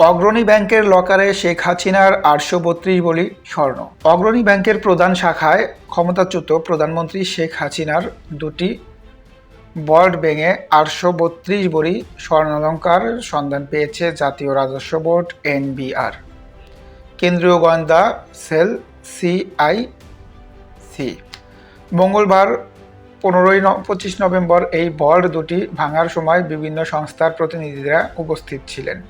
অগ্রণী ব্যাংকের লকারে শেখ হাসিনার আটশো বত্রিশ বলি স্বর্ণ। অগ্রণী ব্যাংকের প্রধান শাখায় ক্ষমতাচ্যুত প্রধানমন্ত্রী শেখ হাসিনার দুটি বল্ড ভেঙে আটশো বত্রিশ বড়ি স্বর্ণালঙ্কার সন্ধান পেয়েছে জাতীয় রাজস্ব বোর্ড, এনবিআর। কেন্দ্রীয় গোয়েন্দা, সেল, সিআইসি। মঙ্গলবার পনেরোই পঁচিশ নভেম্বর এই বল্ড দুটি ভাঙার সময় বিভিন্ন সংস্থার প্রতিনিধিরা উপস্থিত ছিলেন।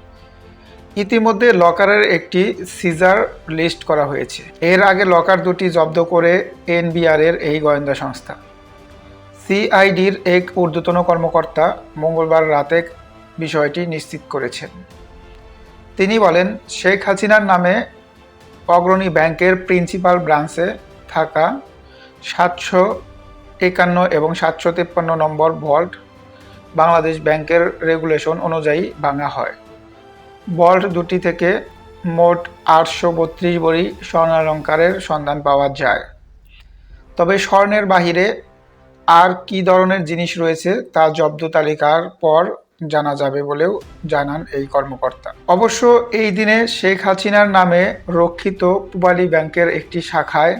ইতিমধ্যে লকারের একটি সিজার লিস্ট করা হয়েছে। এর আগে লকার দুটি জব্দ করে এনবিআর এর এই গোয়েন্দা সংস্থা। সিআইডির এক ঊর্ধ্বতন কর্মকর্তা মঙ্গলবার রাতে বিষয়টি নিশ্চিত করেছেন। তিনি বলেন, শেখ হাসিনার নামে অগ্রণী ব্যাংকের প্রিন্সিপাল ব্রাঞ্চে থাকা সাতশো একান্ন এবং সাতশো তেপ্পান্ন নম্বর ভল্ট বাংলাদেশ ব্যাংকের রেগুলেশন অনুযায়ী ভাঙা হয়। বল্ট দুটি থেকে মোট আটশো বত্রিশ বড়ি স্বর্ণালঙ্কারের সন্ধান পাওয়া যায়। তবে স্বর্ণের বাহিরে আর কি ধরনের জিনিস রয়েছে তা জব্দ তালিকার পর জানা যাবে বলেও জানান এই কর্মকর্তা। অবশ্য এই দিনে শেখ হাসিনার নামে রক্ষিত পুবালি ব্যাংকের একটি শাখায়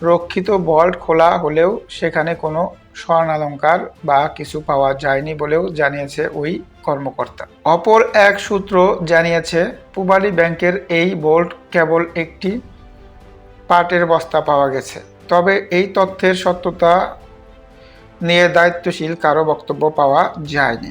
রক্ষিত বল্ট খোলা হলেও সেখানে কোনো স্বর্ণালঙ্কার বা কিছু পাওয়া যায়নি বলেও জানিয়েছে ওই কর্মকর্তা। অপর এক সূত্র জানিয়েছে, পুবালি ব্যাংকের এই বোল্ট কেবল একটি পাটের বস্তা পাওয়া গেছে। তবে এই তথ্যের সত্যতা নিয়ে দায়িত্বশীল কারও বক্তব্য পাওয়া যায়নি।